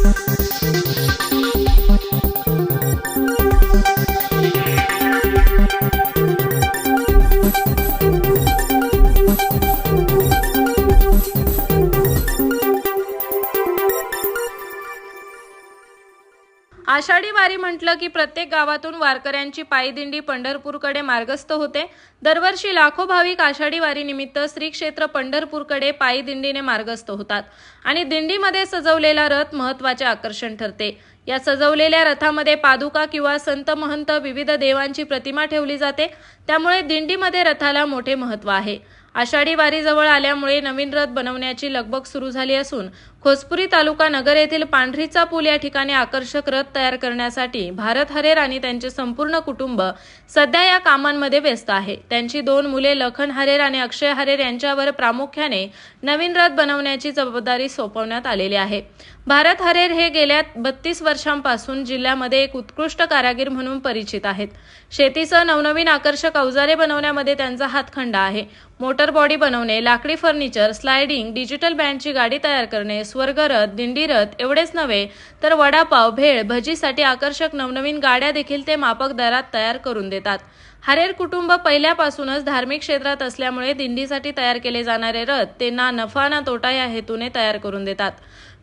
Thank you. Ashadhi वारी म्हटलं की प्रत्येक गावातून वारकऱ्यांची पायदिंडी पंढरपूरकडे मार्गस्थ होते. दरवर्षी लाखो भाविक आषाढी वारीनिमित्त श्री क्षेत्र पंढरपूरकडे पायदिंडीने मार्गस्थ होतात आणि दिंडीमध्ये सजवलेला रथ महत्त्वाचे आकर्षण ठरते. या सजवलेल्या रथामध्ये पादुका किंवा संत महंत विविध देवांची प्रतिमा ठेवली जाते. त्यामुळे दिंडीमध्ये रथाला मोठे महत्त्व आहे. आषाढी वारीजवळ आल्यामुळे नवीन रथ बनवण्याची लगबग सुरू झाली असून खोसपुरी तालुका नगर येथील पांढरीचा पूल या ठिकाणी आकर्षक रथ तयार करण्यासाठी भारत हरेर आणि त्यांचे संपूर्ण कुटुंब सध्या या कामांमध्ये व्यस्त आहे. त्यांची दोन मुले लखन हरेर आणि अक्षय हरेर यांच्यावर प्रामुख्याने नवीन रथ बनवण्याची जबाबदारी सोपवण्यात आलेली आहे. भारत हरेर हे गेल्या बत्तीस वर्षांपासून जिल्ह्यामध्ये एक उत्कृष्ट कारागीर म्हणून परिचित आहेत. शेतीसह नवनवीन आकर्षक अवजारे बनवण्यामध्ये त्यांचा हातखंडा आहे. मोटर बॉडी बनवणे लाकडी फर्निचर स्लायडिंग डिजिटल बँडची गाडी तयार करणे स्वर्गरथ दिंडीरथ एवढेच नव्हे तर वडापाव भेळ भजीसाठी आकर्षक नवनवीन गाड्या देखील ते मापक दरात तयार करून देतात. हरेर कुटुंब पहिल्यापासूनच धार्मिक क्षेत्रात असल्यामुळे दिंडीसाठी तयार केले जाणारे रथ ते ना नफा ना तोटा या हेतूने तयार करून देतात.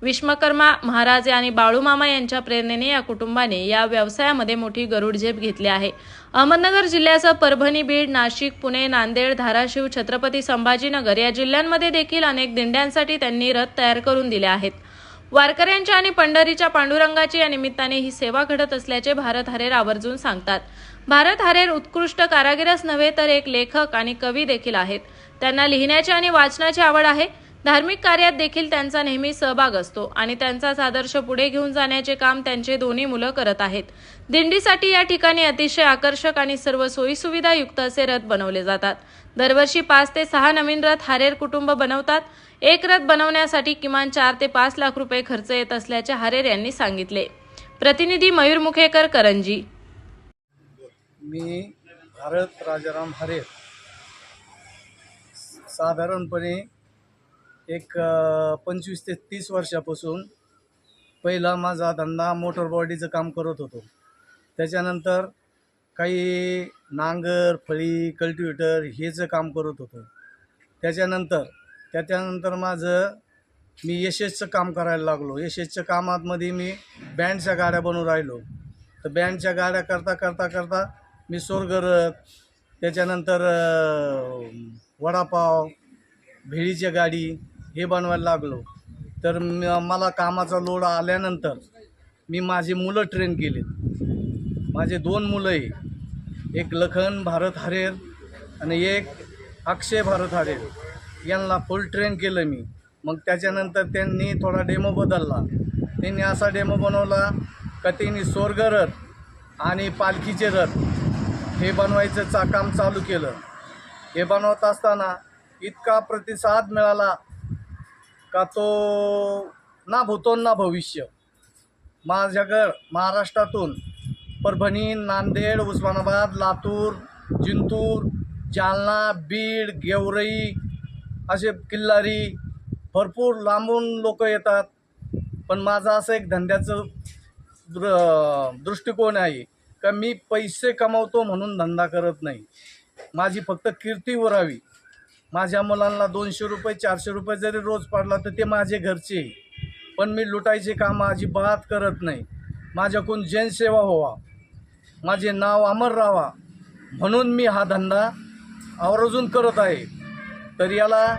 विश्वकर्मा महाराज आणि बाळूमामा यांच्या प्रेरणेने या कुटुंबाने या व्यवसायामध्ये मोठी गरुड झेप घेतली आहे. अहमदनगर जिल्ह्यासह परभणी बीड नाशिक पुणे नांदेड धाराशिव छत्रपती संभाजीनगर या जिल्ह्यांमध्ये देखील अनेक दिंड्यांसाठी त्यांनी रथ तयार करून दिले आहेत. वारकऱ्यांच्या आणि पंढरीच्या पांडुरंगाची या निमित्ताने ही सेवा घडत असल्याचे भारत हरेर आवर्जून सांगतात. भारत हरेर उत्कृष्ट कारागिरच नव्हे तर एक लेखक आणि कवी देखील आहेत. त्यांना लिहिण्याची आणि वाचनाची आवड आहे. धार्मिक कार्यात देखील त्यांचा नेहमी सहभाग असतो आणि त्यांचाच आदर्श पुढे घेऊन जाण्याचे काम त्यांचे दोन्ही मुलं करत आहेत. दिंडीसाठी या ठिकाणी अतिशय आकर्षक आणि सर्व सोयीसुविधा युक्त असे रथ बनवले जातात. दरवर्षी पाच ते सहा नवीन रथ हारेर कुटुंब बनवतात. एक रथ बनवण्यासाठी किमान चार ते पाच लाख रुपये खर्च येत असल्याचे हारेर यांनी सांगितले. प्रतिनिधी मयूर मुखेकर करंजी. मी भारत राजाराम हरे साधारणपणे एक पंचवीस ते तीस वर्षापासून पहिला माझा धंदा मोटर बॉडीचं काम करत होतो. त्याच्यानंतर काही नांगर फळी कल्टिवेटर हेचं काम करत होतो. त्याच्यानंतर त्याच्यानंतर माझं मी यशेसचं काम करायला लागलो. यशेसच्या कामातमध्ये मी बँडच्या गाड्या बनवून राहिलो. तर बँडच्या गाड्या करता करता करता मी सोरगरत त्याच्यानंतर वडापाव भेळीच्या गाडी हे बनवायला लागलो. तर म- मला कामाचा लोड आल्यानंतर मी माझी मुलं ट्रेन केली माझे दोन मुलं आहे. एक लखन भारत हरेर आणि एक अक्षय भारत हरेर. यांना फुल ट्रेन केलं मी. मग त्याच्यानंतर त्यांनी थोडा डेमो बदलला. त्यांनी असा डेमो बनवला का त्यांनी स्वर्गरथ आणि पालखीचे रथ हे बनवायचं चा काम चालू केलं. हे बनवत असताना इतका प्रतिसाद मिळाला. का तो ना भूतो ना भविष्य. माझ्याकडं महाराष्ट्रातून परभणी नांदेड उस्मानाबाद लातूर जिंतूर जालना बीड गेवरई असे किल्लारी भरपूर लांबून लोक येतात. पण माझं असं एक धंद्याचं दृ दृष्टिकोन आहे का मी पैसे कमावतो म्हणून धंदा करत नाही. माझी फक्त कीर्ती उरावी. माझ्या मुलांना दोनशे रुपये चारशे रुपये जरी रोज पडला तर ते माझे घरचे. पण मी लुटायचे काम अजिबात करत नाही. माझ्याकडून जनसेवा व्हावा. माझे नाव अमर राहावा. म्हणून मी हा धंदा आवर्जून करत आहे. तर याला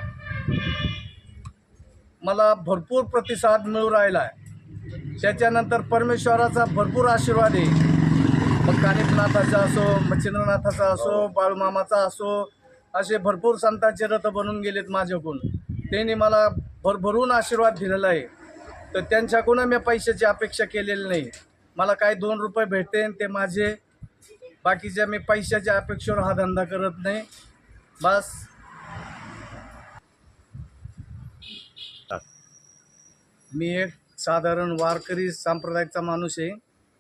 मला भरपूर प्रतिसाद मिळू राहिला आहे. त्याच्यानंतर परमेश्वराचा भरपूर आशीर्वाद आहे. मग कानिपनाथाचा असो मच्छिंद्रनाथाचा असो बाळूमामाचा असो असे भरपूर संतांचे रथ बनून गेलेत माझ्याकडून. त्यांनी मला भरभरून आशीर्वाद दिलेला आहे. तर त्यांच्याकडून मी पैशाची अपेक्षा केलेली नाही. मला काय दोन रुपये भेटते ते माझे. बाकीच्या मी पैशाच्या अपेक्षेवर हा धंदा करत नाही. बस. मी एक साधारण वारकरी संप्रदायाचा माणूस आहे.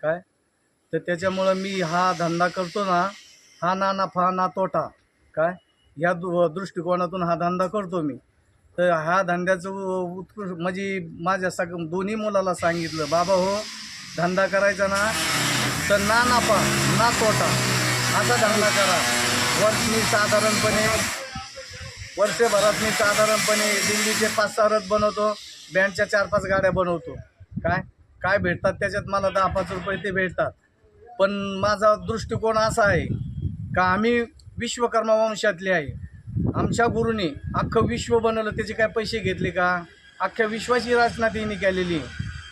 काय? तर त्याच्यामुळं मी हा धंदा करतो ना हा ना नफा ना तोटा. काय? या दु दृष्टिकोनातून हा धंदा करतो मी. तर हा धंद्याचं उत्कृष्ट म्हणजे माझ्या सग दोन्ही मुलाला सांगितलं बाबा हो धंदा करायचा ना तर ना नापा ना तोटा. असा धंदा करा. वर्ष मी साधारणपणे वर्षभरात मी साधारणपणे दिल्लीचे पाच सहा रथ बनवतो बँडच्या चार पाच गाड्या बनवतो. काय? काय भेटतात त्याच्यात? मला दहा पाच रुपये ते भेटतात. पण माझा दृष्टिकोन असा आहे का आम्ही विश्वकर्मा वंशातले आहे. आमच्या गुरुने अख्खं विश्व बनवलं त्याचे काय पैसे घेतले का? अख्ख्या विश्वाची रचना त्यांनी केलेली.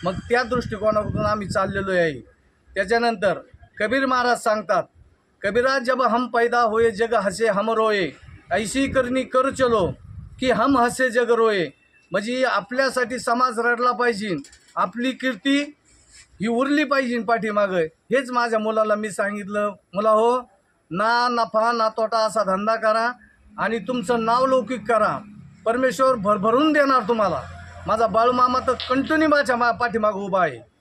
मग त्या दृष्टिकोनातून आम्ही चाललेलो आहे. त्याच्यानंतर कबीर महाराज सांगतात कबीरा जब हम पैदा होए जग हसे हम रोये ऐशी करणी कर चलो की हम हसे जग रोये म्हणजे आपल्यासाठी समाज रडला पाहिजे. आपली कीर्ती ही उरली पाहिजे पाठीमागं. हेच माझ्या मुलाला मी सांगितलं. मुला हो ना नफा ना तोटा असा धंदा करा आणि तुमचं नाव लौकिक करा. परमेश्वर भरभरून देणार तुम्हाला. माझा बाळूमामा तर कंटिन्यू माझ्या मा पाठीमागं उभा आहे.